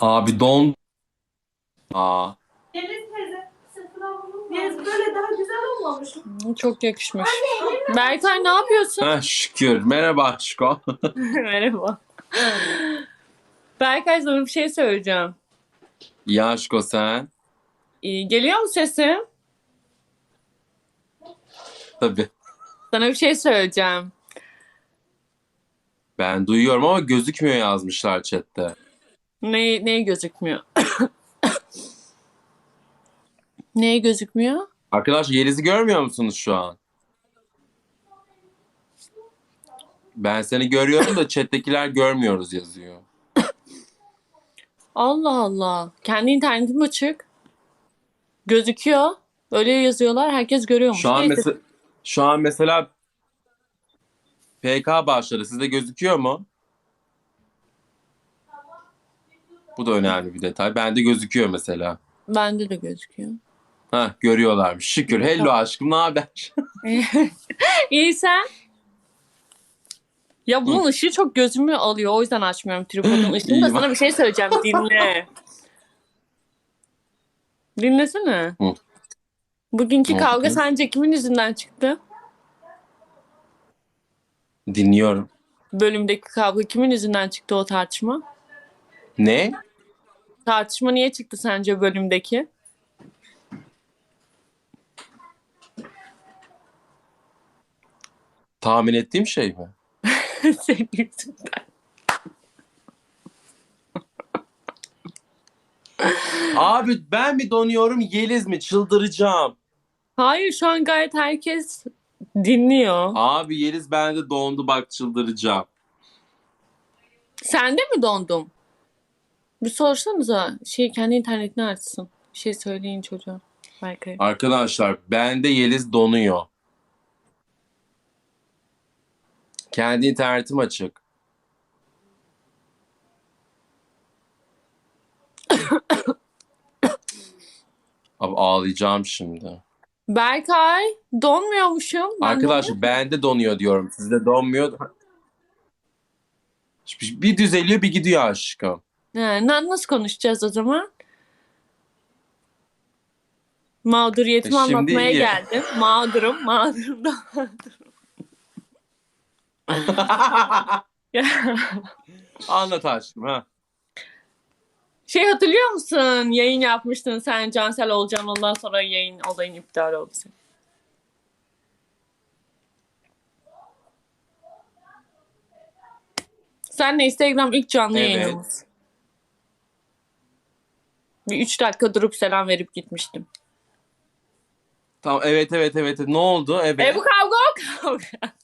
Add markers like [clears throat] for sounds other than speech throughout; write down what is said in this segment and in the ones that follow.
Abi don. Aa. Yeliz teyze. Yeliz böyle daha güzel olmamış mı? Çok yakışmış. Berkay ne yapıyorsun? Heh, şükür. Merhaba aşko. [laughs] [laughs] Merhaba. Berkay sana bir şey söyleyeceğim. İyi aşko sen. İyi, geliyor mu sesim? Tabii. Sana bir şey söyleyeceğim. Ben duyuyorum ama gözükmüyor yazmışlar chatte. Ne, neye gözükmüyor? [coughs] neye gözükmüyor? Arkadaş Yeliz'i görmüyor musunuz şu an? Ben seni görüyorum da chat'tekiler görmüyoruz yazıyor. [coughs] Allah Allah. Kendi internetim açık. Gözüküyor. Öyle yazıyorlar. Herkes görüyormuş. Şu an mesela şu an mesela PK başladı. Sizde gözüküyor mu? Bu da önemli bir detay. Bende gözüküyor mesela. Bende de gözüküyor. Ha görüyorlarmış. Şükür. Hello aşkım ne haber? [laughs] İyi sen? Ya bunun ışığı çok gözümü alıyor. O yüzden açmıyorum tripodun [laughs] ışığını da sana bir şey söyleyeceğim. [laughs] Dinle. Dinlesene. Hı. Bugünkü oldu kavga sence kimin yüzünden çıktı? Dinliyorum. Bölümdeki kavga kimin yüzünden çıktı o tartışma? Ne? Tartışma niye çıktı sence bölümdeki? Tahmin ettiğim şey mi? [laughs] Senin yüzünden. Abi ben mi donuyorum Yeliz mi? Çıldıracağım. Hayır şu an gayet herkes dinliyor. Abi Yeliz bende dondu bak çıldıracağım. Sen de mi dondun? Bir sorsanıza şey kendi internetini açsın. Bir şey söyleyin çocuğa. Berkay. Arkadaşlar bende Yeliz donuyor. Kendi internetim açık. [coughs] Abi ağlayacağım şimdi. Berkay donmuyormuşum. Ben Arkadaşlar bende donuyor diyorum. Sizde donmuyor. Bir düzeliyor bir gidiyor aşkım. He, na- nasıl konuşacağız o zaman? Mağduriyetimi E, şimdi anlatmaya iyi. geldim. Mağdurum, mağdurum da mağdurum. [laughs] Anlat aşkım ha. şey hatırlıyor musun? Yayın yapmıştın sen Cansel Olcan ondan sonra yayın olayın iptal oldu senin. Senle Instagram ilk canlı Evet. yayınımız. Bir üç dakika durup selam verip gitmiştim. Tamam evet evet evet. Ne oldu? Evet. E bu kavga o kavga.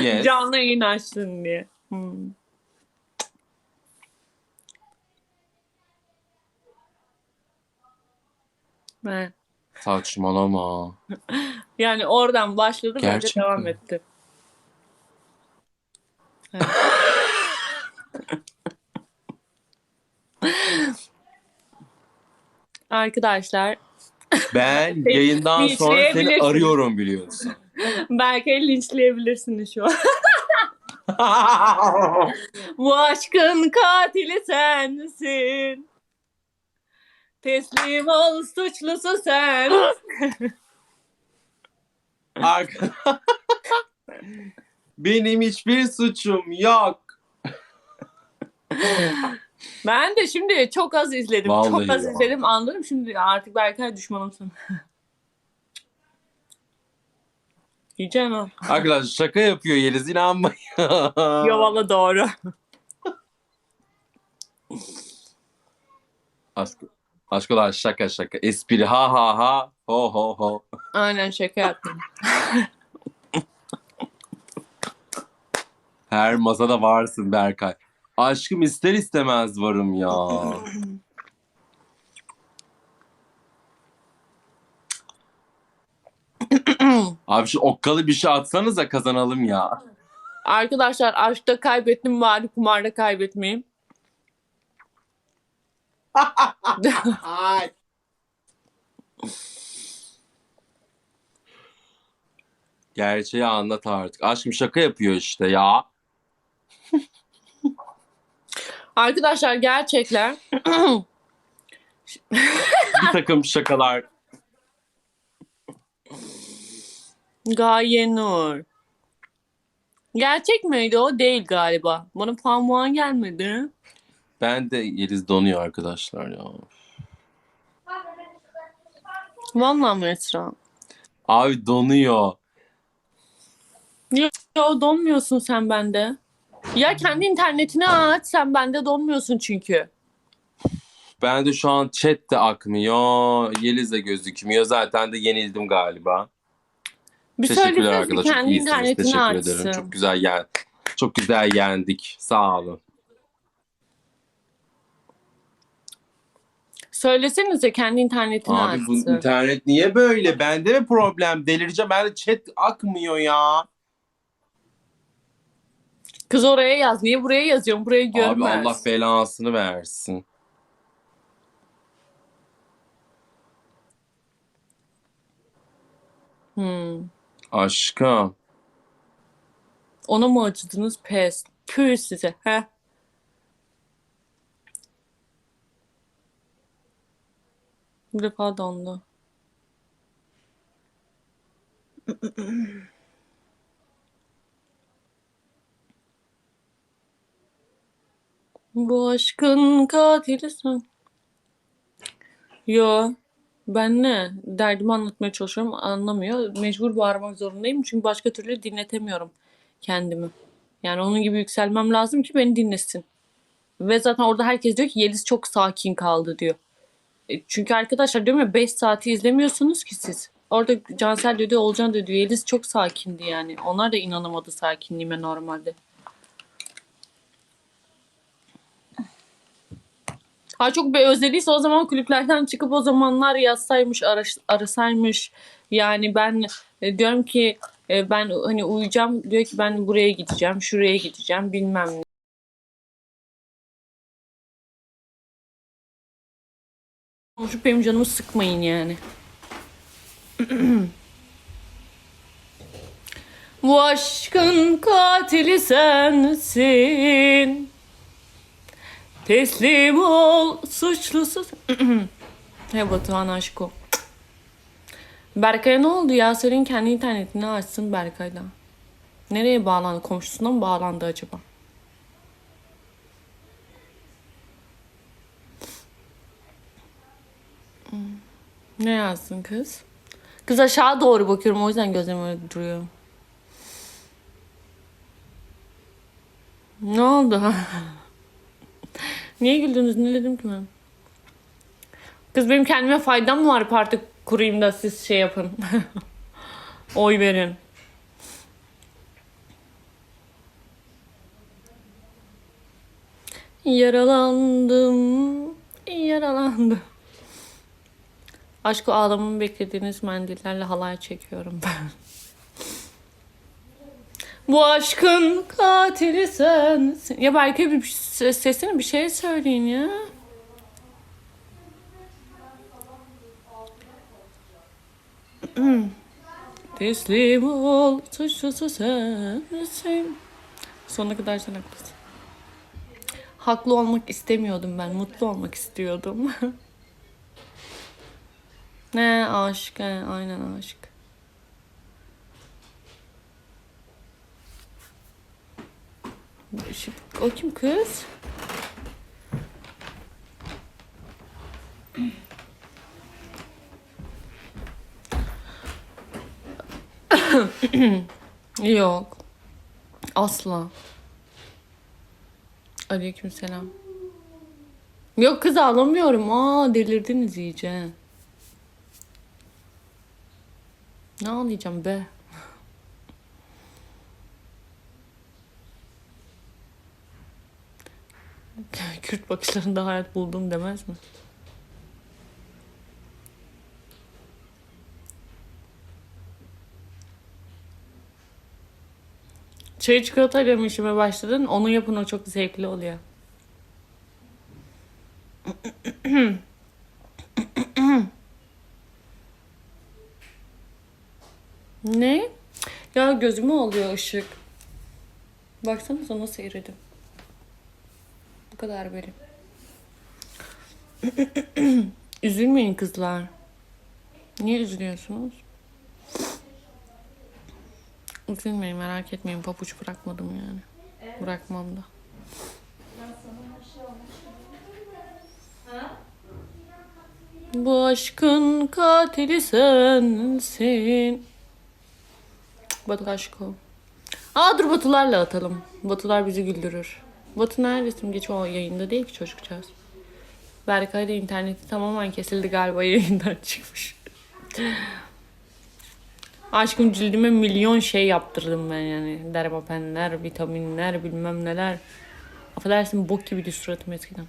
Yes. Canlı yayın açtın diye. Hmm. Evet. Saçmalama. Yani oradan başladı Gerçekten. devam etti. Evet. [laughs] Arkadaşlar Ben [laughs] yayından sonra seni arıyorum biliyorsun. [laughs] Berkay'ı linçleyebilirsiniz şu an. [laughs] Bu aşkın katili sensin. Teslim ol suçlusu sen. Arka- Benim hiçbir suçum yok. Ben de şimdi çok az izledim. Vallahi çok az ya. izledim anladım. Şimdi artık Berkay düşmanımsın. Yiyeceğim ha. Arkadaşlar şaka yapıyor Yeliz inanmayın. Yo valla doğru. Aşk, aşkolar şaka şaka. Espri ha ha ha. Ho ho ho. Aynen şaka yaptım. Her masada varsın Berkay. Aşkım ister istemez varım ya. Abi şu okkalı bir şey atsanız da kazanalım ya. Arkadaşlar aşkta kaybettim bari kumarda kaybetmeyeyim. Ay. Gerçeği anlat artık. Aşkım şaka yapıyor işte ya. Arkadaşlar gerçekler [laughs] Bir takım şakalar. Gaye Nur. Gerçek miydi o? Değil galiba. Bana puan gelmedi. Ben de Yeliz donuyor arkadaşlar ya. Vallahi mi Esra? Abi donuyor. Yo, yo, donmuyorsun sen bende. Ya kendi internetini aç sen bende donmuyorsun çünkü. Ben de şu an chat de akmıyor. Yeliz de gözükmüyor. Zaten de yenildim galiba. Bir Teşekkürler söylesene arkadaşlar. kendi İyisiniz. internetini Teşekkür açsın. ederim. Çok güzel yen çok güzel yendik. Sağ olun. Söylesenize kendi internetini Abi bu açsın. internet niye böyle? Bende mi problem? Delireceğim. Bende chat akmıyor ya. Kız oraya yaz. Niye buraya yazıyorsun? Burayı Abi görmez. Allah belasını versin. Hmm. Aşkım. Ona mı acıdınız? Pes. Püh size. Heh. Bir defa dondu. [clears throat] Bu aşkın katili sen. Yo. Ben ne? Derdimi anlatmaya çalışıyorum. Anlamıyor. Mecbur bağırmak zorundayım. Çünkü başka türlü dinletemiyorum kendimi. Yani onun gibi yükselmem lazım ki beni dinlesin. Ve zaten orada herkes diyor ki Yeliz çok sakin kaldı diyor. E, çünkü arkadaşlar diyorum ya 5 saati izlemiyorsunuz ki siz. Orada Cansel dedi, Olcan dedi. Yeliz çok sakindi yani. Onlar da inanamadı sakinliğime normalde. Ha çok bir özlediyse o zaman kulüplerden çıkıp o zamanlar yazsaymış, araş- arasaymış. Yani ben e, diyorum ki e, ben hani uyuyacağım diyor ki ben buraya gideceğim, şuraya gideceğim bilmem ne. Konuşup benim canımı sıkmayın yani. [clears throat] Bu aşkın katili sensin. Teslim ol suçlusu. [clears throat] He Batuhan aşk o. Berkay'a ne oldu ya? Senin kendi internetini açsın Berkay'la. Nereye bağlandı? Komşusuna mı bağlandı acaba? Hmm. Ne yazsın kız? Kız aşağı doğru bakıyorum o yüzden gözlerim öyle duruyor. Ne oldu? [laughs] Niye güldünüz? Ne dedim ki ben? Kız benim kendime faydam mı var parti kurayım da siz şey yapın. [laughs] Oy verin. Yaralandım. Yaralandım. Aşkı ağlamamı beklediğiniz mendillerle halay çekiyorum ben. [laughs] Bu aşkın katili sensin. Ya belki bir ses- sesine bir şey söyleyin ya. [clears throat] Teslim ol, suçlusu sensin. Sonuna kadar sen haklısın. Haklı olmak istemiyordum ben, mutlu olmak istiyordum. [laughs] ne aşk, aynen aşk. O kim kız? [coughs] Yok. Asla. Aleykümselam. Yok kız ağlamıyorum. Aa delirdiniz iyice. Ne ağlayacağım be? Kürt bakışlarında hayat buldum demez mi? Çay çikolatayla mı işime başladın? Onu yapın o çok zevkli oluyor. ne? Ya gözüme oluyor ışık. Baksanıza nasıl eridim. Kadar beri. [clears throat] Üzülmeyin kızlar. Niye üzülüyorsunuz? Üzülmeyin merak etmeyin papuç bırakmadım yani. Bırakmam da. Bu aşkın katili sensin. Batu aşkı. Aa dur Batularla atalım. Batular bizi güldürür. Batu neredesin? Geç o yayında değil ki çocukcağız. Berkay da interneti tamamen kesildi galiba yayından [laughs] çıkmış. Aşkım cildime milyon şey yaptırdım ben yani. Dermapenler, vitaminler, bilmem neler. Affedersin bok gibiydi suratım eskiden.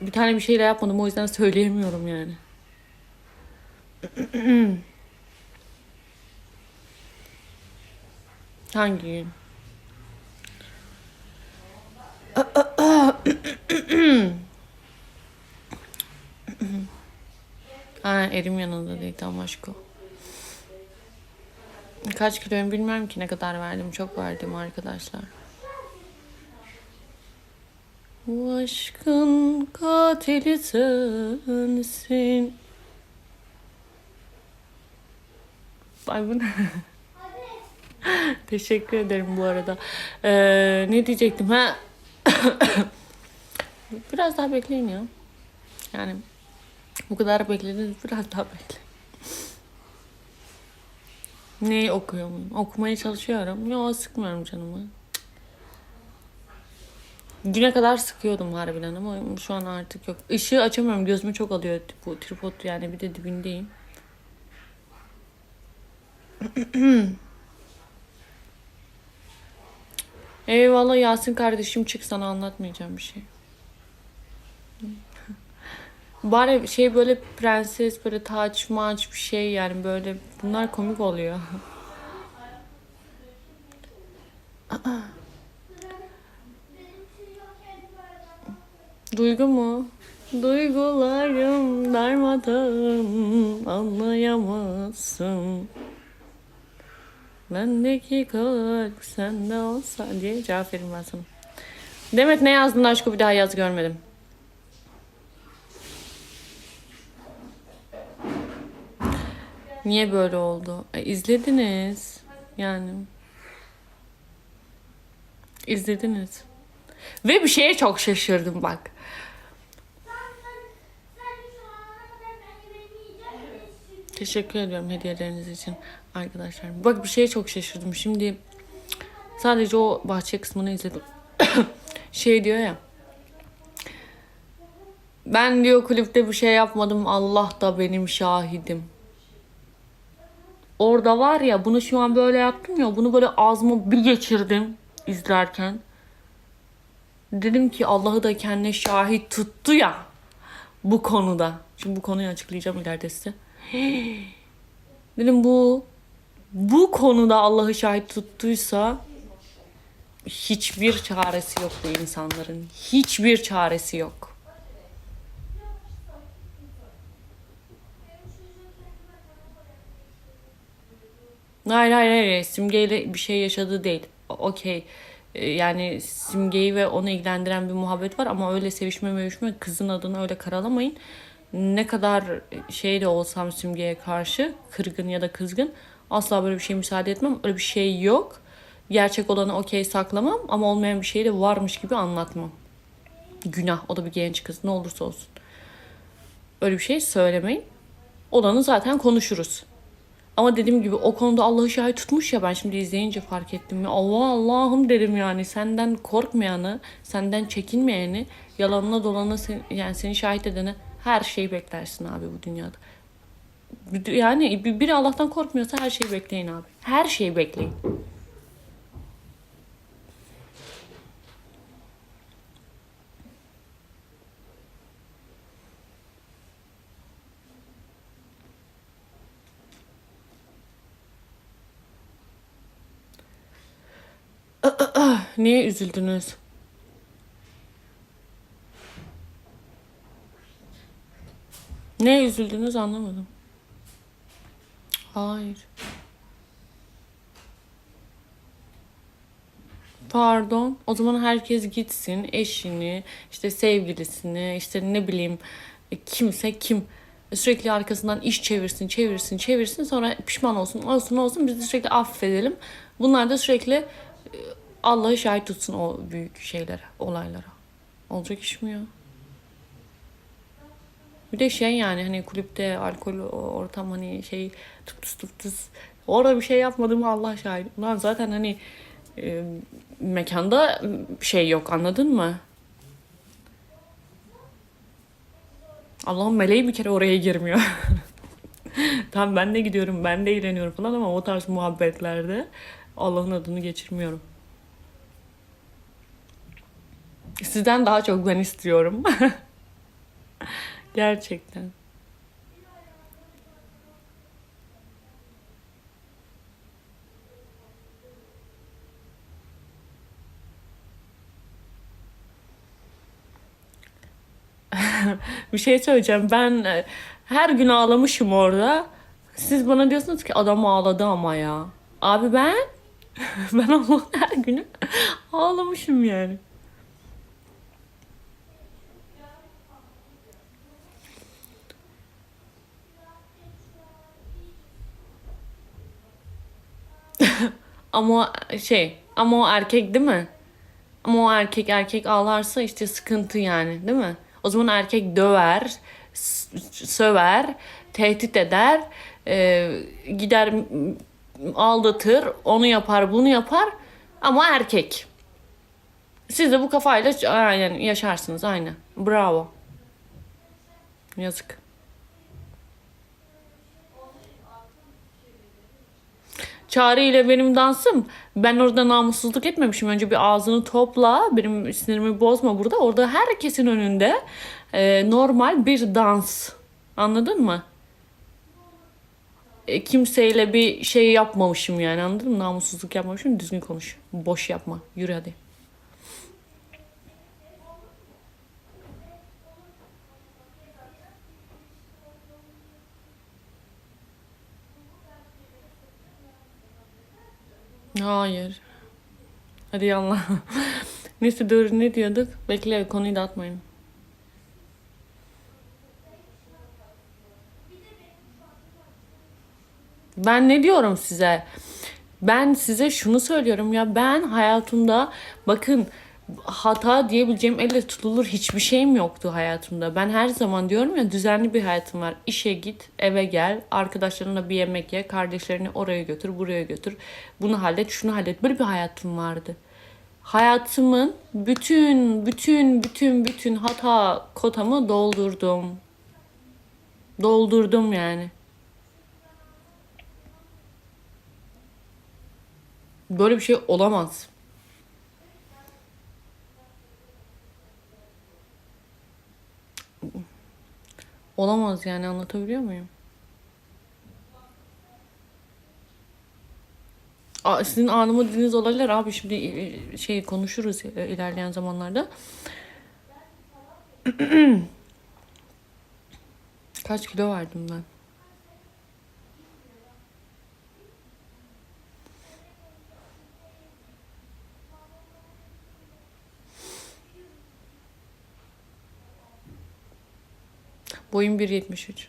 Bir tane bir şeyle yapmadım o yüzden söyleyemiyorum yani. [clears throat] Hangi gün? [coughs] ha erim yanında değil tam aşkı. Kaç kiloyum bilmem ki ne kadar verdim. Çok verdim arkadaşlar. Bu aşkın katili sensin. Ay bu? [laughs] Teşekkür ederim bu arada. Ee, ne diyecektim ha? [laughs] biraz daha bekleyin ya. Yani bu kadar beklediniz biraz daha bekleyin. Neyi okuyorum? Okumaya çalışıyorum. Yo sıkmıyorum canımı. Düne kadar sıkıyordum harbiden ama şu an artık yok. Işığı açamıyorum. Gözümü çok alıyor bu tripod yani bir de dibindeyim. [clears throat] Eyvallah Yasin kardeşim çık sana anlatmayacağım bir şey. [laughs] Bari şey böyle prenses böyle taç maç bir şey yani böyle bunlar komik oluyor. [laughs] Duygu mu? Duygularım darmadan anlayamazsın. Bendeki kalp sende olsa diye cevap vereyim ben sana. Demet ne yazdın aşkı bir daha yaz görmedim. Niye böyle oldu? E, izlediniz. Yani. İzlediniz. Ve bir şeye çok şaşırdım bak. Teşekkür ediyorum hediyeleriniz için arkadaşlar. Bak bir şeye çok şaşırdım. Şimdi sadece o bahçe kısmını izledim. [coughs] şey diyor ya. Ben diyor klipte bir şey yapmadım. Allah da benim şahidim. Orada var ya bunu şu an böyle yaptım ya. Bunu böyle ağzıma bir geçirdim izlerken. Dedim ki Allah'ı da kendine şahit tuttu ya bu konuda. Şimdi bu konuyu açıklayacağım ileride size. [gasps] Dedim bu bu konuda Allah'ı şahit tuttuysa hiçbir çaresi yok bu insanların. Hiçbir çaresi yok. Hayır hayır hayır simgeyle bir şey yaşadığı değil. Okey. Ee, Yani simgeyi ve onu ilgilendiren bir muhabbet var ama öyle sevişme mevişme kızın adını öyle karalamayın. Ne kadar şey de olsam simgeye karşı kırgın ya da kızgın asla böyle bir şey müsaade etmem. Öyle bir şey yok. Gerçek olanı okey saklamam ama olmayan bir şeyi de varmış gibi anlatmam. Günah. O da bir genç kız ne olursa olsun. Öyle bir şey söylemeyin. Olanı zaten konuşuruz. Ama dediğim gibi o konuda Allah'ı şahit tutmuş ya ben şimdi izleyince fark ettim. Allah Allah'ım dedim yani senden korkmayanı, senden çekinmeyeni, yalanına dolanına sen, yani seni şahit edene her şeyi beklersin abi bu dünyada. Yani bir- biri Allah'tan korkmuyorsa her şeyi bekleyin abi. Her şeyi bekleyin. Niye üzüldünüz? Neye üzüldünüz anlamadım. Hayır. Pardon. O zaman herkes gitsin. Eşini, işte sevgilisini, işte ne bileyim e, kimse kim sürekli arkasından iş çevirsin, çevirsin, çevirsin. Sonra pişman olsun, olsun, olsun. Biz de sürekli affedelim. Bunlar da sürekli e, Allah'ı şahit tutsun o büyük şeylere, olaylara. Olacak iş mi ya? Bir de şey yani hani kulüpte alkol ortam hani şey tıp tıs tıp tıs. Orada bir şey yapmadım Allah şahit. Ulan zaten hani e, mekanda şey yok anladın mı? Allah'ın meleği bir kere oraya girmiyor. [laughs] Tamam ben de gidiyorum, ben de eğleniyorum falan ama o tarz muhabbetlerde Allah'ın adını geçirmiyorum. Sizden daha çok ben istiyorum. [laughs] Gerçekten. [laughs] bir şey söyleyeceğim. Ben e, her gün ağlamışım orada. Siz bana diyorsunuz ki adam ağladı ama ya. Abi ben [laughs] ben Allah'ın her günü [laughs] ağlamışım yani. Ama şey ama o erkek değil mi? Ama o erkek erkek ağlarsa işte sıkıntı yani değil mi? O zaman erkek döver, söver, tehdit eder, e, gider aldatır, onu yapar, bunu yapar ama erkek. Siz de bu kafayla aynen yaşarsınız aynen. Bravo. Yazık. Çağrı ile benim dansım. Ben orada namussuzluk etmemişim. Önce bir ağzını topla. Benim sinirimi bozma burada. Orada herkesin önünde e, normal bir dans. Anladın mı? E, kimseyle bir şey yapmamışım yani anladın mı? Namussuzluk yapmamışım. Düzgün konuş. Boş yapma. Yürü hadi. Hayır. Hadi yallah. [laughs] Neyse dur ne diyorduk? Bekle konuyu dağıtmayın. Ben ne diyorum size? Ben size şunu söylüyorum ya ben hayatımda bakın hata diyebileceğim elle tutulur hiçbir şeyim yoktu hayatımda. Ben her zaman diyorum ya düzenli bir hayatım var. İşe git, eve gel, arkadaşlarınla bir yemek ye, kardeşlerini oraya götür, buraya götür. Bunu hallet, şunu hallet. Böyle bir hayatım vardı. Hayatımın bütün, bütün, bütün, bütün hata kotamı doldurdum. Doldurdum yani. Böyle bir şey olamaz. Olamaz yani anlatabiliyor muyum? Aa, sizin anımı dediğiniz olaylar abi şimdi e, şey konuşuruz e, ilerleyen zamanlarda. [clears throat] Kaç kilo verdim ben? Boyum 1.73.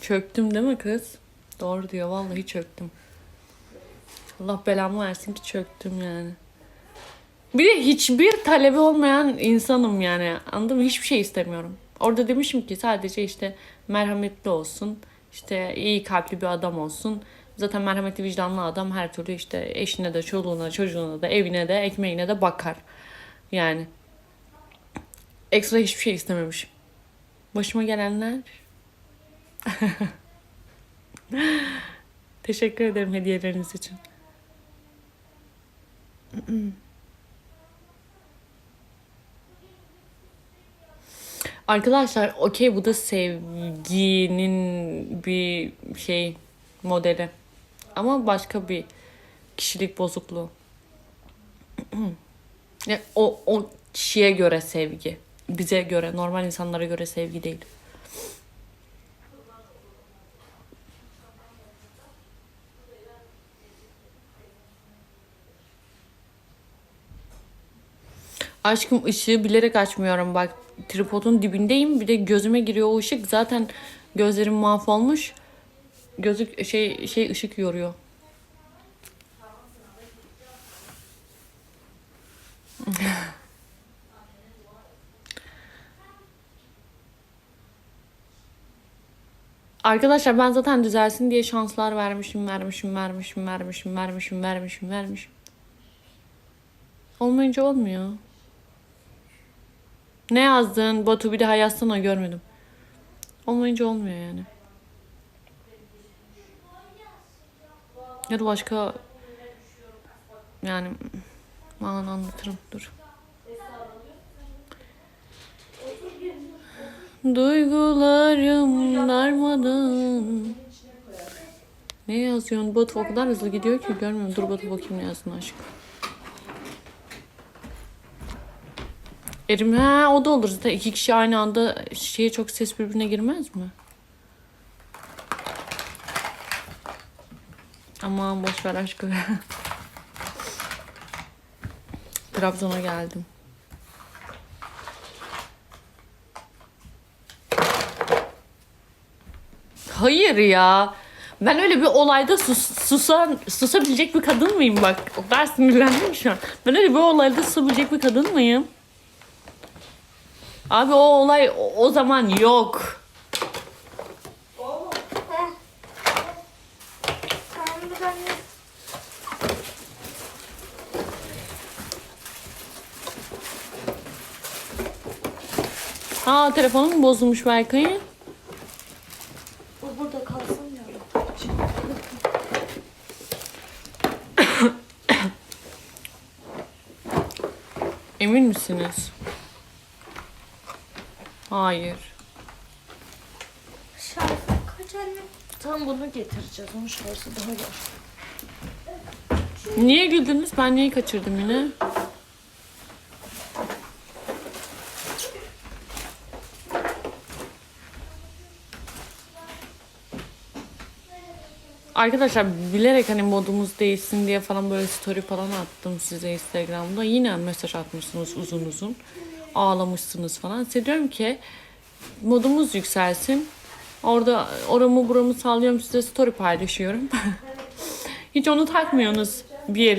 Çöktüm değil mi kız? Doğru diyor vallahi çöktüm. Allah belamı versin ki çöktüm yani. Bir de hiçbir talebi olmayan insanım yani. Anladın mı? Hiçbir şey istemiyorum. Orada demişim ki sadece işte merhametli olsun. işte iyi kalpli bir adam olsun. Zaten merhametli vicdanlı adam her türlü işte eşine de çoluğuna çocuğuna da evine de ekmeğine de bakar. Yani ekstra hiçbir şey istememişim. Başıma gelenler. [laughs] Teşekkür ederim hediyeleriniz için. Arkadaşlar okey bu da sevginin bir şey modeli. Ama başka bir kişilik bozukluğu. [clears throat] O, o kişiye göre sevgi bize göre, normal insanlara göre sevgi değil. Aşkım ışığı bilerek açmıyorum bak. Tripodun dibindeyim. Bir de gözüme giriyor o ışık. Zaten gözlerim mahvolmuş. Gözük şey şey ışık yoruyor. Arkadaşlar ben zaten düzelsin diye şanslar vermişim, vermişim, vermişim, vermişim, vermişim, vermişim, vermişim. Olmayınca olmuyor. Ne yazdın? Batu bir daha yazsana görmedim. Olmayınca olmuyor yani. Ya da başka yani anlatırım dur. Duygularım darmadan. Ne yazıyorsun? Batu o kadar hızlı gidiyor ki görmüyorum. Dur Batu bakayım ne yazdın aşkım. Erim ha o da olur zaten iki kişi aynı anda şeye çok ses birbirine girmez mi? Aman boş ver aşkım. [laughs] Trabzon'a geldim. Hayır ya. Ben öyle bir olayda sus, susan, susabilecek bir kadın mıyım bak. O kadar sinirlendim şu an. Ben öyle bir olayda susabilecek bir kadın mıyım? Abi o olay o, o zaman yok. Aa telefonum bozulmuş Berkay'ın. Bu burada kalsın diyorum. Emin misiniz? Hayır. Şarj kaç anne? Tam bunu getireceğiz. Onun şarjı daha var. Niye güldünüz? Ben neyi kaçırdım yine? Arkadaşlar bilerek hani modumuz değişsin diye falan böyle story falan attım size Instagram'da. Yine mesaj atmışsınız uzun uzun. Ağlamışsınız falan. Size diyorum ki modumuz yükselsin. Orada oramı buramı sallıyorum size story paylaşıyorum. [laughs] Hiç onu takmıyorsunuz bir yere.